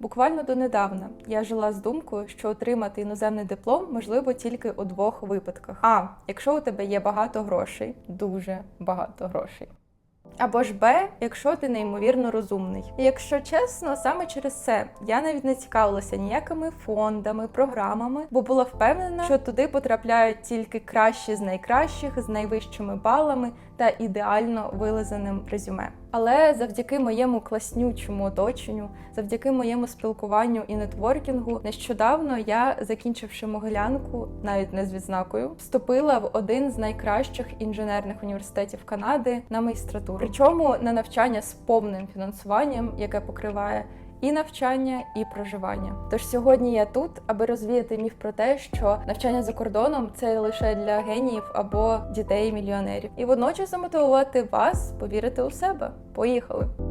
Буквально донедавна я жила з думкою, що отримати іноземний диплом можливо тільки у двох випадках: а якщо у тебе є багато грошей, дуже багато грошей. Або ж Б, якщо ти неймовірно розумний. І якщо чесно, саме через це я навіть не цікавилася ніякими фондами, програмами, бо була впевнена, що туди потрапляють тільки кращі з найкращих, з найвищими балами та ідеально вилизаним резюме. Але завдяки моєму класнючому оточенню, завдяки моєму спілкуванню і нетворкінгу, нещодавно я, закінчивши могилянку, навіть не з відзнакою, вступила в один з найкращих інженерних університетів Канади на магістратуру. Причому на навчання з повним фінансуванням, яке покриває. І навчання, і проживання. Тож сьогодні я тут, аби розвіяти міф про те, що навчання за кордоном це лише для геніїв або дітей мільйонерів, і водночас замотивувати вас повірити у себе. Поїхали!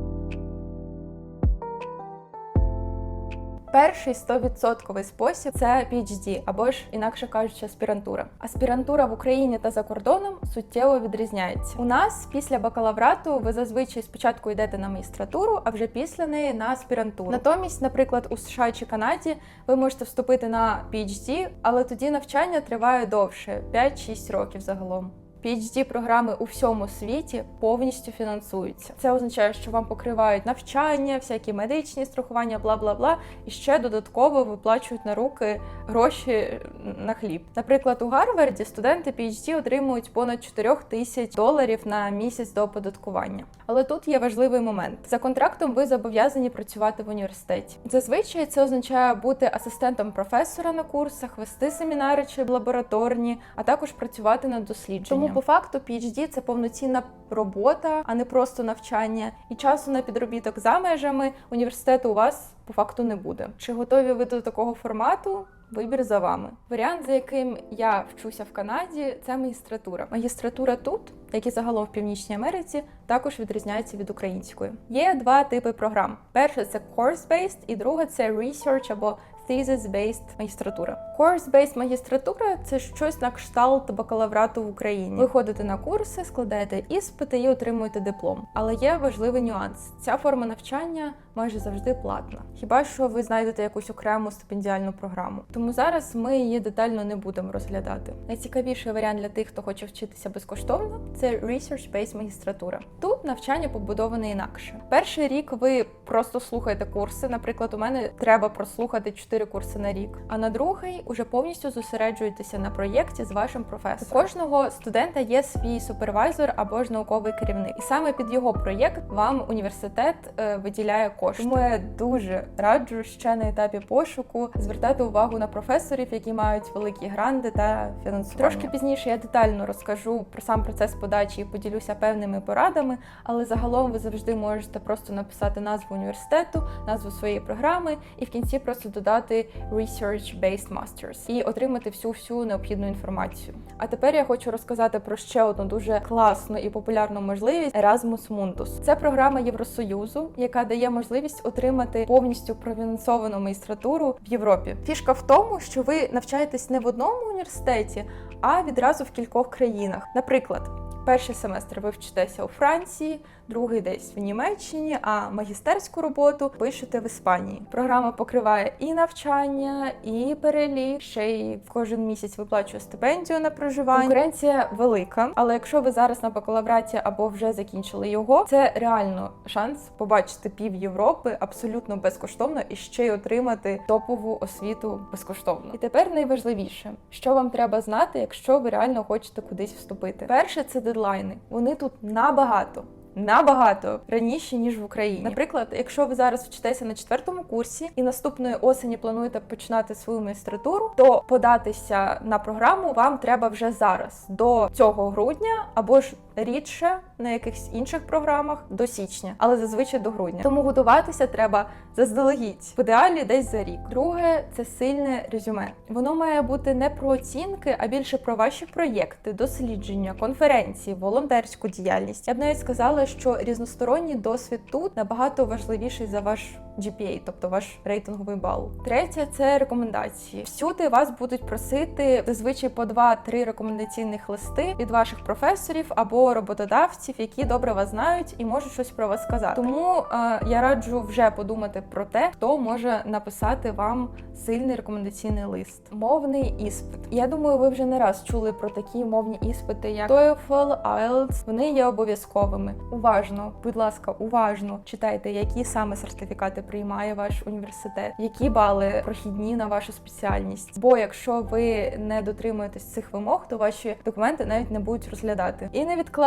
Перший 100% спосіб це PhD, або ж інакше кажучи, аспірантура. Аспірантура в Україні та за кордоном суттєво відрізняється. У нас після бакалаврату ви зазвичай спочатку йдете на магістратуру, а вже після неї на аспірантуру. Натомість, наприклад, у США чи Канаді ви можете вступити на PhD, але тоді навчання триває довше 5-6 років загалом. Phd програми у всьому світі повністю фінансуються. Це означає, що вам покривають навчання, всякі медичні страхування, бла бла бла, і ще додатково виплачують на руки гроші на хліб. Наприклад, у Гарварді студенти PhD отримують понад 4 тисяч доларів на місяць до оподаткування. Але тут є важливий момент: за контрактом ви зобов'язані працювати в університеті. Зазвичай це означає бути асистентом професора на курсах, вести семінари чи лабораторні, а також працювати над дослідженням. Тому по факту PhD – це повноцінна робота, а не просто навчання. І часу на підробіток за межами університету у вас по факту не буде. Чи готові ви до такого формату? Вибір за вами. Варіант, за яким я вчуся в Канаді, це магістратура. Магістратура тут, як і загалом в Північній Америці, також відрізняється від української. Є два типи програм: перше це course-based, і друге це research або thesis-based магістратура. Course-based магістратура це щось на кшталт бакалаврату в Україні. Ви ходите на курси, складаєте іспити і отримуєте диплом. Але є важливий нюанс: ця форма навчання майже завжди платна. Хіба що ви знайдете якусь окрему стипендіальну програму? Тому зараз ми її детально не будемо розглядати. Найцікавіший варіант для тих, хто хоче вчитися безкоштовно, це research-based магістратура. Тут навчання побудоване інакше. Перший рік ви просто слухаєте курси. Наприклад, у мене треба прослухати 4 курси на рік. А на другий уже повністю зосереджуєтеся на проєкті з вашим професором. У кожного студента є свій супервайзер або ж науковий керівник, і саме під його проєкт вам університет е, виділяє кошти. Тому я дуже раджу ще на етапі пошуку звертати увагу на професорів, які мають великі гранди та фінансування. Трошки пізніше я детально розкажу про сам процес подачі і поділюся певними порадами, але загалом ви завжди можете просто написати назву університету, назву своєї програми і в кінці просто додати Research-Based Masters і отримати всю всю необхідну інформацію. А тепер я хочу розказати про ще одну дуже класну і популярну можливість Erasmus Mundus. Це програма Євросоюзу, яка дає можливість отримати повністю провінансовану магістратуру в Європі. Фішка в тому, що ви навчаєтесь не в одному університеті, а відразу в кількох країнах. Наприклад. Перший семестр ви вчитеся у Франції, другий десь в Німеччині, а магістерську роботу пишете в Іспанії. Програма покриває і навчання, і перелік, ще й кожен місяць виплачує стипендію на проживання. Конкуренція велика, але якщо ви зараз на бакалавраті або вже закінчили його, це реально шанс побачити пів Європи абсолютно безкоштовно і ще й отримати топову освіту безкоштовно. І тепер найважливіше, що вам треба знати, якщо ви реально хочете кудись вступити. Перше це дедлайни. Вони тут набагато. Набагато раніше ніж в Україні. Наприклад, якщо ви зараз вчитеся на четвертому курсі і наступної осені плануєте починати свою магістратуру, то податися на програму вам треба вже зараз, до цього грудня, або ж рідше на якихось інших програмах до січня, але зазвичай до грудня. Тому готуватися треба заздалегідь, в ідеалі десь за рік. Друге це сильне резюме. Воно має бути не про оцінки, а більше про ваші проєкти, дослідження, конференції, волонтерську діяльність. Я б навіть сказала, що різносторонній досвід тут набагато важливіший за ваш GPA, тобто ваш рейтинговий бал. Третє це рекомендації. Всюди вас будуть просити зазвичай по 2-3 рекомендаційних листи від ваших професорів або роботодавців, які добре вас знають і можуть щось про вас сказати. Тому е, я раджу вже подумати про те, хто може написати вам сильний рекомендаційний лист. Мовний іспит. Я думаю, ви вже не раз чули про такі мовні іспити, як TOEFL, IELTS. Вони є обов'язковими. Уважно, будь ласка, уважно читайте, які саме сертифікати приймає ваш університет, які бали прохідні на вашу спеціальність. Бо якщо ви не дотримуєтесь цих вимог, то ваші документи навіть не будуть розглядати. І не відкладайте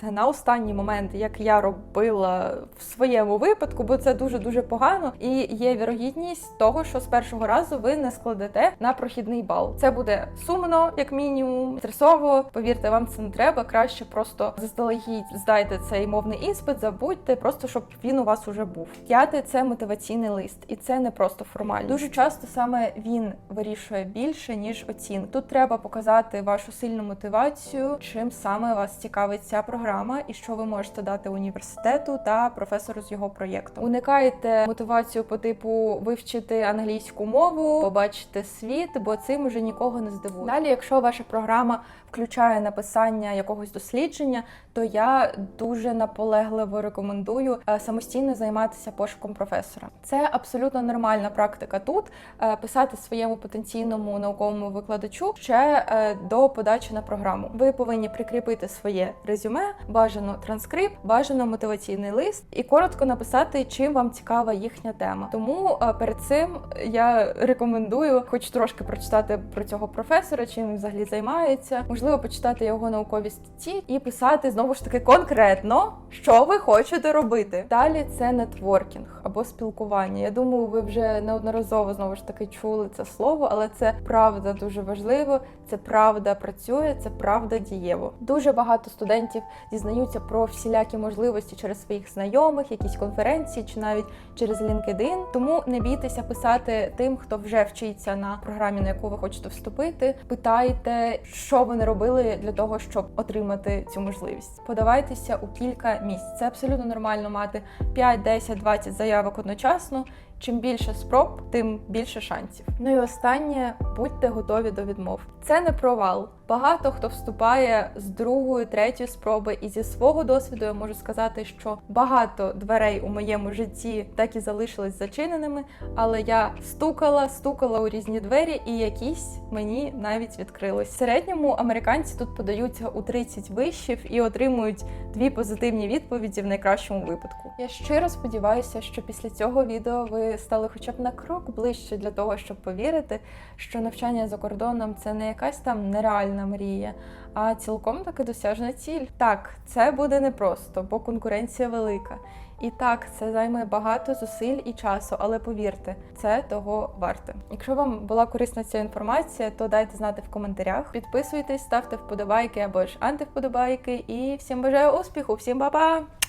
це на останній момент, як я робила в своєму випадку, бо це дуже дуже погано. І є вірогідність того, що з першого разу ви не складете на прохідний бал. Це буде сумно, як мінімум, стресово. Повірте, вам це не треба. Краще просто заздалегідь здайте цей мовний іспит, забудьте, просто щоб він у вас уже був. П'яте це мотиваційний лист, і це не просто формально. Дуже часто саме він вирішує більше ніж оцінка. Тут треба показати вашу сильну мотивацію, чим саме вас цікавить ця програма, і що ви можете дати університету та професору з його проєктом. Уникайте мотивацію по типу вивчити англійську мову, побачити світ, бо цим уже нікого не здивує. Далі, якщо ваша програма включає написання якогось дослідження, то я дуже наполегливо рекомендую е, самостійно займатися пошуком професора. Це абсолютно нормальна практика тут е, писати своєму потенційному науковому викладачу ще е, до подачі на програму. Ви повинні прикріпити своє резюме, бажано транскрипт, бажано мотиваційний лист і коротко написати, чим вам цікава їхня тема. Тому е, перед цим я рекомендую, хоч трошки прочитати про цього професора, чим він взагалі займається, можливо, почитати його наукові статті і писати знову ж таки конкретно, що ви хочете робити. Далі це нетворкінг або спілкування. Я думаю, ви вже неодноразово знову ж таки чули це слово, але це правда дуже важливо. Це правда працює, це правда дієво. Дуже багато студентів дізнаються про всілякі можливості через своїх знайомих, якісь конференції чи навіть через LinkedIn. Тому не бійтеся писати тим, хто вже вчиться на програмі, на яку ви хочете вступити. Питайте, що вони робили для того, щоб отримати цю можливість. Подавайтеся у кілька місць. Це абсолютно нормально мати 5, 10, 20 заявок одночасно. Чим більше спроб, тим більше шансів. Ну і останнє будьте готові до відмов. Це не провал. Багато хто вступає з другої, третьої спроби, і зі свого досвіду я можу сказати, що багато дверей у моєму житті так і залишились зачиненими, але я стукала, стукала у різні двері, і якісь мені навіть відкрились. В середньому американці тут подаються у 30 вишів і отримують дві позитивні відповіді в найкращому випадку. Я щиро сподіваюся, що після цього відео ви стали хоча б на крок ближче для того, щоб повірити, що навчання за кордоном це не якась там нереальна мрія, а цілком таки досяжна ціль. Так, це буде непросто, бо конкуренція велика. І так, це займе багато зусиль і часу, але повірте, це того варте. Якщо вам була корисна ця інформація, то дайте знати в коментарях. Підписуйтесь, ставте вподобайки або ж антивподобайки. І всім бажаю успіху, всім па-па!